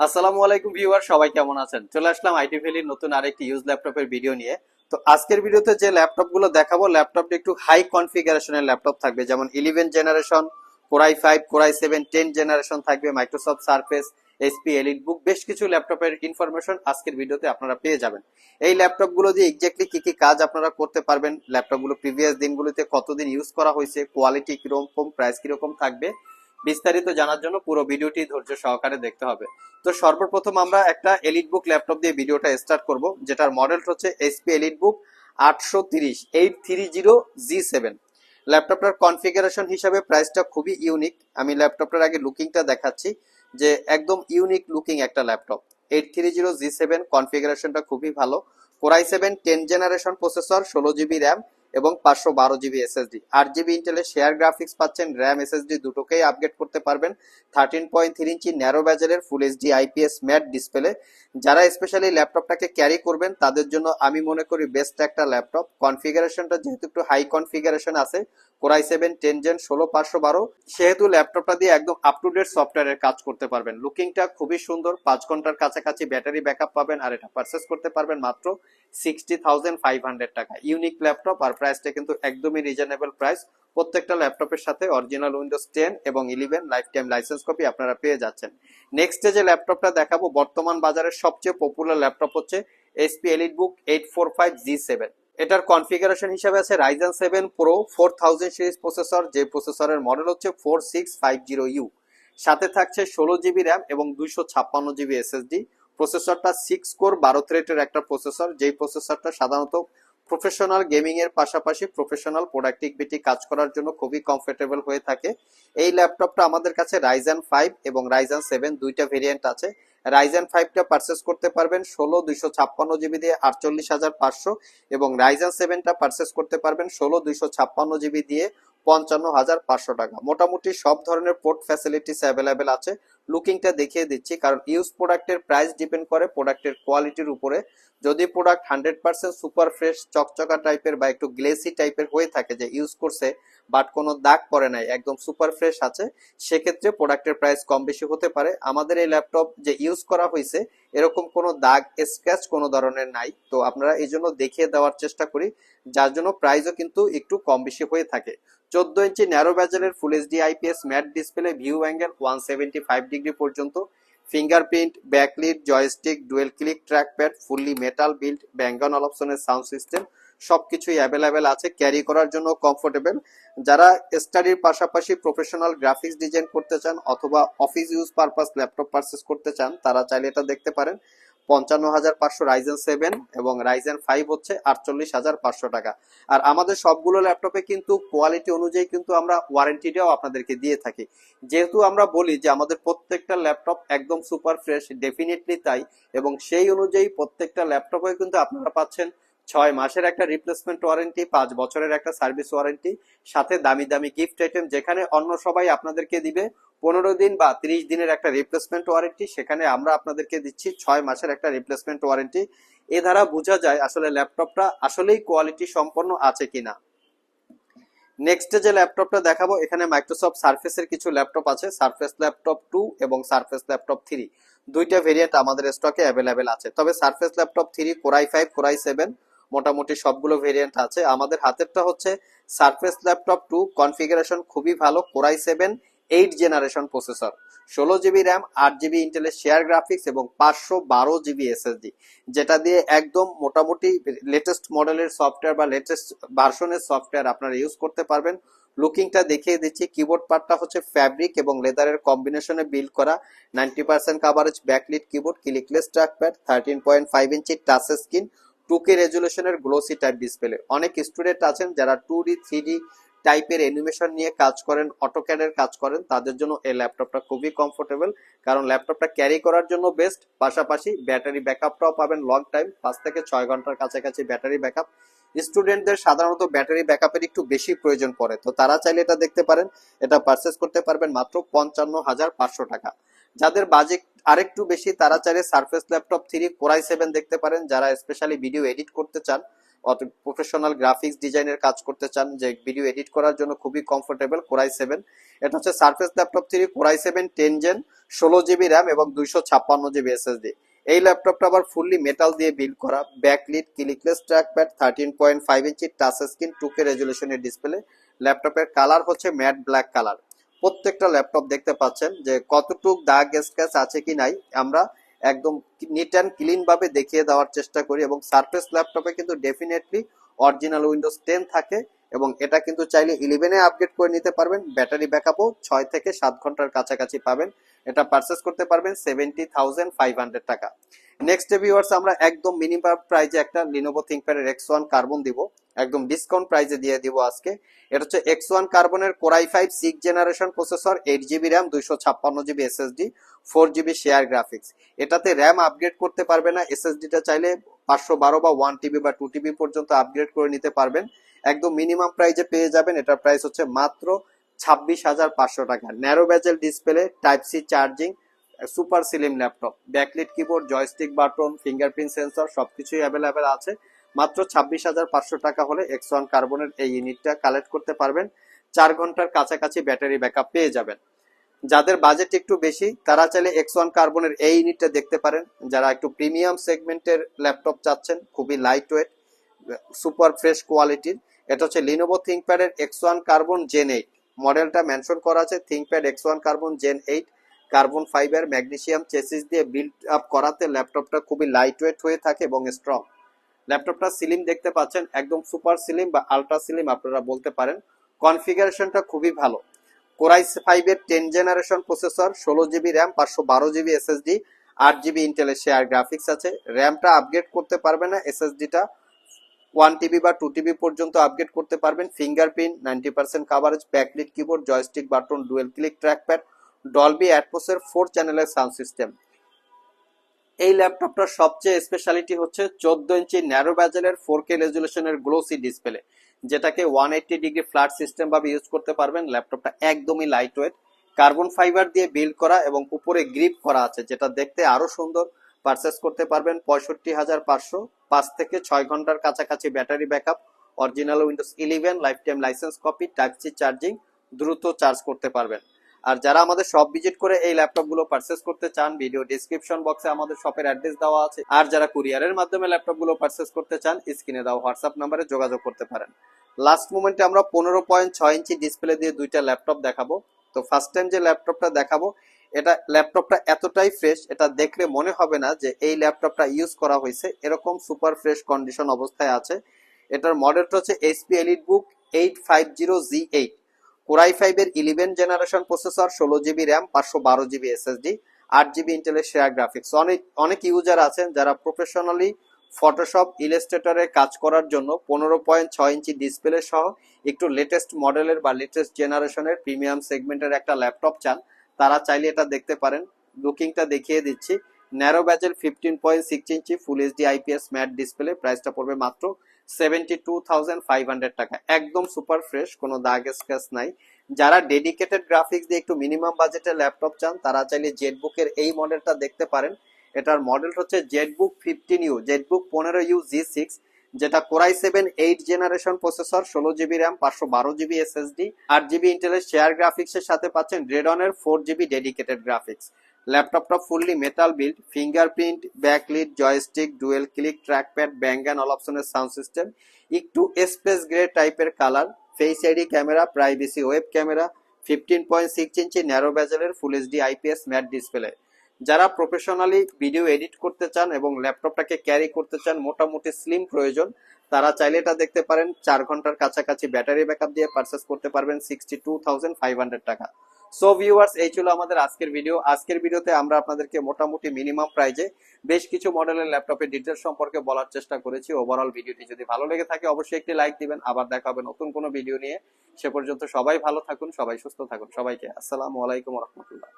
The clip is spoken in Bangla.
আসসালামু আলাইকুম ভিউয়ার, সবাই কেমন আছেন? চলে আসলাম আইটি ভ্যালির নতুন আরেকটি ইউজ ল্যাপটপের ভিডিও নিয়ে। তো আজকের ভিডিওতে যে ল্যাপটপগুলো দেখাবো ল্যাপটপটি একটু হাই কনফিগারেশনের ল্যাপটপ থাকবে, যেমন eleven generation core i five core i seven ten generation থাকবে মাইক্রোসফট সার্ফেস এসপি এলিট বুক বেশ কিছু ল্যাপটপের ইনফরমেশন আজকের ভিডিওতে আপনারা পেয়ে যাবেন। এই ল্যাপটপগুলো দিয়ে এক্স্যাক্টলি কি কি কাজ আপনারা করতে পারবেন ল্যাপটপগুলো প্রিভিয়াস দিনগুলোতে কতদিন ইউজ করা হয়েছে কোয়ালিটি কীরকম প্রাইস কীরকম থাকবে বিস্তারিত জানার জন্য পুরো ভিডিওটি ধৈর্য সহকারে দেখতে হবে। তো সর্বপ্রথম আমরা একটা এলিট বুক ল্যাপটপ দিয়ে ভিডিওটা স্টার্ট করব, যেটার মডেল হচ্ছে এসপি এলিট বুক আটশো তিরিশ eight three zero G seven ল্যাপটপটার configuration হিসাবে প্রাইসটা খুবই ইউনিক আমি ল্যাপটপটার আগে লুকিংটা দেখাচ্ছি, যে একদম ইউনিক লুকিং একটা laptop eight three zero G seven কনফিগারেশনটা খুবই ভালো। Core i seven ten generation processor ষোলো জিবি র্যাম এবং পাঁচশো বারো জিবি এসএসডি আট জিবি ইন্টেলের শেয়ার গ্রাফিক্স পাচ্ছেন র্যাম এসএসডি দুটোকেই আপগ্রেড করতে পারবেন। Thirteen point three inch narrow ব্যাজারের full HD IPS matte display যারা স্পেশালি ল্যাপটপটাকে ক্যারি করবেন, তাদের জন্য আমি মনে করি বেস্ট একটা ল্যাপটপ কনফিগারেশনটা যেহেতু একটু হাই কনফিগারেশন আছে core i seven ten gen ষোলো, পাঁচশো বারো, সেহেতু ল্যাপটপটা দিয়ে একদম আপ টু ডেট সফটওয়্যারের কাজ করতে পারবেন। লুকিংটা খুবই সুন্দর, পাঁচ ঘণ্টার কাছাকাছি ব্যাটারি ব্যাকআপ পাবেন আর এটা পারচেস করতে পারবেন মাত্র সিক্সটি থাউজেন্ড ফাইভ হান্ড্রেড টাকা। ইউনিক ল্যাপটপ আর প্রাইসটা কিন্তু একদমই রিজনেবল প্রাইস প্রত্যেকটা ল্যাপটপের সাথে অরিজিনাল উইন্ডোজ টেন এবং eleven lifetime license copy আপনারা পেয়ে যাচ্ছেন। নেক্সট যে ল্যাপটপটা দেখাবো, বর্তমান বাজারের সবচেয়ে পপুলার ল্যাপটপ হচ্ছে HP EliteBook eight four five G seven এটার কনফিগারেশন হিসাবে আছে Ryzen seven pro four thousand series processor যে প্রসেসরের মডেল হচ্ছে four six five zero U সাথে থাকছে ষোলো জিবি র্যাম এবং দুইশো ছাপ্পান্ন জিবি এসএসডি প্রসেসরটা সিক্স কোর বারো থ্রেটের একটা প্রসেসর যেই প্রসেসরটা সাধারণত প্রফেশনাল গেমিং এর পাশাপাশি প্রফেশনাল প্রোডাক্টিভিটি কাজ করার জন্য খুবই কমফোর্টেবল হয়ে থাকে। এই ল্যাপটপটা আমাদের কাছে রাইজেন ফাইভ এবং রাইজেন সেভেন দুইটা ভেরিয়েন্ট আছে। রাইজেন ফাইভটা পারচেস করতে পারবেন ষোলো দুইশো ছাপ্পান্ন জিবি দিয়ে আটচল্লিশ হাজার পাঁচশো এবং রাইজেন সেভেনটা পারচেস করতে পারবেন ষোলো দুইশো ছাপ্পান্ন জিবি দিয়ে পঞ্চান্ন হাজার পাঁচশো টাকা। মোটামুটি সব ধরনের পোর্ট ফ্যাসিলিটিস অ্যাভেলেবেল আছে। লুকিংটা দেখিয়ে দিচ্ছি, কারণ ইউজ প্রোডাক্টের প্রাইস ডিপেন্ড করে প্রোডাক্টের কোয়ালিটির উপরে। যদি product hundred percent super fresh চকচকা টাইপের বা একটু গ্লেসি টাইপের হয়ে থাকে যে ইউজ করছে বাট কোনো দাগ পড়ে নাই, একদম সুপার ফ্রেশ আছে, সেক্ষেত্রে প্রোডাক্টের প্রাইস কম বেশি হতে পারে। আমাদের এই ল্যাপটপ যে ইউজ করা হয়েছে, এরকম কোনো দাগ স্ক্র্যাচ কোনো ধরনের নাই। তো আমরা এই জন্য দেখিয়ে দেওয়ার চেষ্টা করি, যার জন্য প্রাইসও কিন্তু একটু কম বেশি হয়ে থাকে। চোদ্দ ইঞ্চি narrow ব্যাজেলের full HD IPS matte display view angle one seventy five পর্যন্ত, fingerprint backlit joystick, dual click, trackpad, fully metal build Bang and all অপশনের সাউন্ড সিস্টেম, সবকিছুই অ্যাভেলেবেল আছে, ক্যারি করার জন্য কমফোর্টেবল। যারা স্টাডির পাশাপাশি প্রফেশনাল গ্রাফিক্স ডিজাইন করতে চান অথবা office use purpose laptop purchase করতে চান, তারা চাইলে এটা দেখতে পারেন। পঞ্চান্ন হাজার পাঁচশো রাইজেন সেভেন এবং রাইজেন ফাইভ হচ্ছে আটচল্লিশ হাজার পাঁচশো টাকা। আর আমাদের সবগুলো ল্যাপটপে কিন্তু কোয়ালিটি অনুযায়ী কিন্তু আমরা ওয়ারেন্টিটাও আপনাদেরকে দিয়ে থাকি। যেহেতু আমরা বলি যে আমাদের প্রত্যেকটা ল্যাপটপ একদম সুপার ফ্রেশ ডেফিনেটলি তাই, এবং সেই অনুযায়ী প্রত্যেকটা ল্যাপটপে কিন্তু আপনারা পাচ্ছেন ছয় মাসের একটা রিপ্লেসমেন্ট ওয়ারেন্টি পাঁচ বছরের একটা সার্ভিস ওয়ারেন্টি সাথে দামি দামি গিফট আইটেম যেখানে অন্য সবাই আপনাদেরকে দিবে। পনেরো দিন বা তিরিশ দিনের একটা রিপ্লেসমেন্ট ওয়ারেন্টি সেখানে আমরা আপনাদেরকে দিচ্ছি ছয় মাসের একটা রিপ্লেসমেন্ট ওয়ারেন্টি এ দ্বারা বোঝা যায় আসলে ল্যাপটপটা আসলেই কোয়ালিটি সম্পন্ন আছে কিনা। নেক্সট যে ল্যাপটপটা দেখাবো, এখানে মাইক্রোসফট সার্ফেসের কিছু ল্যাপটপ আছে সার্ফেস ল্যাপটপ টু এবং সার্ফেস ল্যাপটপ থ্রি দুইটা ভেরিয়েন্ট আমাদের স্টকে অ্যাভেলেবেল আছে। তবে Surface Laptop three core i five core i seven মোটামুটি সবগুলো ভেরিয়েন্ট আছে। আমাদের হাতেরটা হচ্ছে সার্ফেস ল্যাপটপ টু কনফিগারেশন খুবই ভালো core i seven eight generation processor ষোলো জিবি র্যাম আট জিবি ইন্টেলের শেয়ার গ্রাফিক্স এবং পাঁচশো বারো জিবি এসএসডি যেটা দিয়ে একদম মোটামুটি লেটেস্ট মডেলের সফটওয়্যার বা লেটেস্ট ভার্সনের সফটওয়্যার আপনারা ইউজ করতে পারবেন। লুকিংটা দেখিয়ে দিচ্ছি কিবোর্ড পার্টটা হচ্ছে ফ্যাব্রিক এবং লেদারের কম্বিনেশনে বিল্ড করা ninety percent coverage backlit keyboard clickless trackpad thirteen point five inch touch screen two K রেজুলেশনের glossy type display অনেক স্টুডেন্ট আছেন যারা টু ডি থ্রি ডি টাইপের অ্যানিমেশন নিয়ে কাজ করেন অটোক্যাডের কাজ করেন, তাদের জন্য এই ল্যাপটপটা খুবই কমফোর্টেবল কারণ ল্যাপটপটা ক্যারি করার জন্য বেস্ট পাশাপাশি ব্যাটারি ব্যাকআপটাও পাবেন লং টাইম পাঁচ থেকে ছয় ঘণ্টার কাছাকাছি ব্যাটারি ব্যাকআপ স্টুডেন্টদের সাধারণত ব্যাটারি ব্যাকআপের একটু বেশি প্রয়োজন পড়ে। তো তারা চাইলে এটা দেখতে পারেন, এটা পারচেস করতে পারবেন মাত্র পঞ্চান্ন হাজার পাঁচশো টাকা। যাদের বাজেট আরেকটু বেশি, তারা চাইলে Surface Laptop three core i seven দেখতে পারেন, যারা স্পেশালি ভিডিও এডিট করতে চান প্রফেশনাল গ্রাফিক্স ডিজাইনের কাজ করতে চান, যে ভিডিও এডিট করার জন্য খুবই কমফোর্টেবল কোরাই সেভেন এটা হচ্ছে surface laptop three core i seven ten gen ষোলো জিবি র্যাম এবং দুইশো ছাপ্পান্ন জিবি এসএসডি এই ল্যাপটপটা আবার ফুললি মেটাল দিয়ে বিল্ড করা backlit clickless trackpad thirteen point five inch touch screen two K রেজুলেশনের display ল্যাপটপের কালার হচ্ছে ম্যাট ব্ল্যাক কালার প্রত্যেকটা ল্যাপটপ দেখতে পাচ্ছেন যে কতটুক দাগ স্ক্র্যাচ আছে কি নাই, আমরা একদম নিট অ্যান্ড ক্লিন ভাবে দেখিয়ে দেওয়ার চেষ্টা করি এবং সারফেস ল্যাপটপে কিন্তু ডেফিনেটলি অরিজিনাল উইন্ডোজ টেন থাকে এবং এটা কিন্তু চাইলে ইলেভেনে আপডেট করে নিতে পারবেন ব্যাটারি ব্যাকআপও ছয় থেকে সাত ঘণ্টার কাছাকাছি পাবেন, এটা পারচেস করতে পারবেন সেভেন্টি থাউজেন্ড ফাইভ হান্ড্রেড টাকা। নেক্সট ভিউয়ার্স আমরা একদম মিনিমাম প্রাইজে একটা লিনোভো থিঙ্কপ্যাডের এক্স ওয়ান কার্বন দিব। একদম ডিসকাউন্ট প্রাইজে দিয়ে দিব আজকে। এটা হচ্ছে এক্স ওয়ান কার্বনের core i five six generation processor eight GB RAM দুইশো ছাপ্পান্ন GB SSD four GB share graphics এটাতে র্যাম আপগ্রেড করতে পারবে না। এসএসডিটা চাইলে পাঁচশো বারো বা ওয়ান টিবি বা টু টিবি পর্যন্ত আপগ্রেড করে নিতে পারবেন। একদম মিনিমাম প্রাইজে পেয়ে যাবেন। এটার প্রাইস হচ্ছে মাত্র ছাব্বিশ হাজার পাঁচশো টাকা। Narrow bezel display type C charging super slim laptop, backlit keyboard joystick button fingerprint sensor সবকিছুই অ্যাভেলেবেল আছে। মাত্র ছাব্বিশ হাজার পাঁচশো টাকা হলে এক্স ওয়ান কার্বনের এই ইউনিটটা কালেক্ট করতে পারবেন। চার ঘণ্টার কাছাকাছি ব্যাটারি ব্যাকআপ পেয়ে যাবেন। যাদের বাজেট একটু বেশি, তারা চাইলে এক্স ওয়ান কার্বনের এই ইউনিটটা দেখতে পারেন। যারা একটু প্রিমিয়াম সেগমেন্টের ল্যাপটপ চাচ্ছেন, খুবই লাইট ওয়েট সুপার ফ্রেশ কোয়ালিটির এটা হচ্ছে Lenovo থিঙ্কপ্যাডের X one carbon gen eight মডেলটা মেনশন করা আছে ThinkPad X one carbon gen eight carbon fibre, magnesium, chassis দিয়ে বিল্ড আপ করাতে ল্যাপটপটা খুবই লাইট ওয়েট হয়ে থাকে এবং স্ট্রং ল্যাপটপটা সিলিম দেখতে পাচ্ছেন, একদম সুপার সিলিম বা আলট্রা সিলিম আপনারা বলতে পারেন। কনফিগারেশনটা খুবই ভালো। কোরাই ফাইভের টেন জেনারেশন প্রসেসর ষোলো জিবি র্যাম পাঁচশো বারো জিবি এসএসডি আট জিবি ইন্টেলের শেয়ার গ্রাফিক্স আছে। র্যামটা আপগ্রেড করতে পারবে না এসএসডিটা ওয়ান টিবি বা টু টিবি পর্যন্ত আপগ্রেড করতে পারবেন। Fingerprint ninety percent coverage backlit keyboard joystick button dual click trackpad Dolby অ্যাটমোসের four চ্যানেলের সাউন্ড সিস্টেম এই ল্যাপটপটার সবচেয়ে স্পেশালিটি হচ্ছে চোদ্দ ইঞ্চি ন্যারো ব্যাজেলের ফোর কে রেজুলেশনের গ্লোসি ডিসপ্লে যেটাকে one eighty degree flat system ভাবে ইউজ করতে পারবেন। ল্যাপটপটা একদমই লাইট ওয়েট কার্বন ফাইবার দিয়ে বিল্ড করা এবং উপরে গ্রিপ করা আছে, যেটা দেখতে আরও সুন্দর। পারচেস করতে পারবেন পঁয়ষট্টি হাজার পাঁচশো। পাঁচ থেকে ছয় ঘণ্টার কাছাকাছি battery backup original Windows eleven lifetime license copy type C charging দ্রুত চার্জ করতে পারবেন। আর যারা আমাদের শপ ভিজিট করে এই ল্যাপটপগুলো পারচেস করতে চান ভিডিও ডিসক্রিপশন বক্সে আমাদের শপের অ্যাড্রেস দেওয়া আছে। আর যারা কুরিয়ারের মাধ্যমে ল্যাপটপগুলো পারচেস করতে চান স্ক্রিনে দেওয়া হোয়াটসঅ্যাপ নাম্বারে যোগাযোগ করতে পারেন। লাস্ট মোমেন্টে আমরা পনেরো পয়েন্ট ছয় ইঞ্চি ডিসপ্লে দিয়ে দুইটা ল্যাপটপ দেখাবো। তো ফার্স্ট টাইম যে ল্যাপটপটা দেখাবো, এটা ল্যাপটপটা এতটাই ফ্রেশ এটা দেখলে মনে হবে না যে এই ল্যাপটপটা ইউজ করা হয়েছে। এরকম সুপার ফ্রেশ কন্ডিশন অবস্থায় আছে। এটার মডেলটা হচ্ছে HP EliteBook eight five zero G eight core i ফাইভের ইলেভেন জেনারেশন প্রসেসর ষোলো জিবি র্যাম পাঁচশো বারো জিবি এসএসডি আট জিবি ইন্টেলের শেয়ার গ্রাফিক্স অনেক অনেক ইউজার আছেন যারা প্রফেশনালি ফটোশপ ইলাস্ট্রেটরে কাজ করার জন্য পনেরো পয়েন্ট ছয় ইঞ্চি ডিসপ্লে সহ একটু লেটেস্ট মডেলের বা লেটেস্ট জেনারেশনের প্রিমিয়াম সেগমেন্টের একটা ল্যাপটপ চান, তারা চাইলে এটা দেখতে পারেন। লুকিংটা দেখিয়ে দিচ্ছি। Narrow ব্যাজের fifteen point six inch full HD IPS matte display প্রাইসটা পড়বে মাত্র seventy two thousand five hundred টাকা। একদম সুপার ফ্রেশ কোনো দাগ স্ক্র্যাচ নাই। যারা ডেডিকেটেড গ্রাফিক্স দিয়ে একটু মিনিমাম বাজেটের ল্যাপটপ চান, তারা চাইলে জেটবুকের এই মডেলটা দেখতে পারেন। এটার মডেল হচ্ছে জেটবুক ফিফটিন ইউ জেটবুক পনেরো ইউ জি সিক্স যেটা core i seven eight generation processor ষোলো জিবি র্যাম পাঁচশো বারো জিবি এসএসডি আট জিবি ইন্টেলের শেয়ার গ্রাফিক্সের সাথে পাচ্ছেন রেডনের ফোর জিবি ডেডিকেটেড গ্রাফিক্স ল্যাপটপটা fully metal build fingerprint backlit joystick dual click trackpad Bang and all অপশনের সাউন্ড সিস্টেম একটু স্পেস গ্রে টাইপের colour face ID camera privacy web camera fifteen point six inch narrow ব্যাজেলের full HD IPS matte display যারা প্রফেশনালি ভিডিও এডিট করতে চান এবং ল্যাপটপটাকে ক্যারি করতে চান, মোটামুটি স্লিম প্রয়োজন। তারা চাইলে এটা দেখতে পারেন, চার ঘণ্টার কাছাকাছি ব্যাটারি ব্যাকআপ দিয়ে পারচেস করতে পারবেন sixty two thousand five hundred টাকা। সো ভিউয়ার্স এই ছিল আমাদের আজকের ভিডিও আজকের ভিডিওতে আমরা আপনাদেরকে মোটামুটি মিনিমাম প্রাইজে বেশ কিছু মডেলের ল্যাপটপের ডিটেলস সম্পর্কে বলার চেষ্টা করেছি। ওভারঅল ভিডিওটি যদি ভালো লেগে থাকে, অবশ্যই একটি লাইক দিবেন। আবার দেখা হবে নতুন কোনো ভিডিও নিয়ে। সে পর্যন্ত সবাই ভালো থাকুন, সবাই সুস্থ থাকুন। সবাইকে আসসালামু আলাইকুম রহমতুল্লাহ।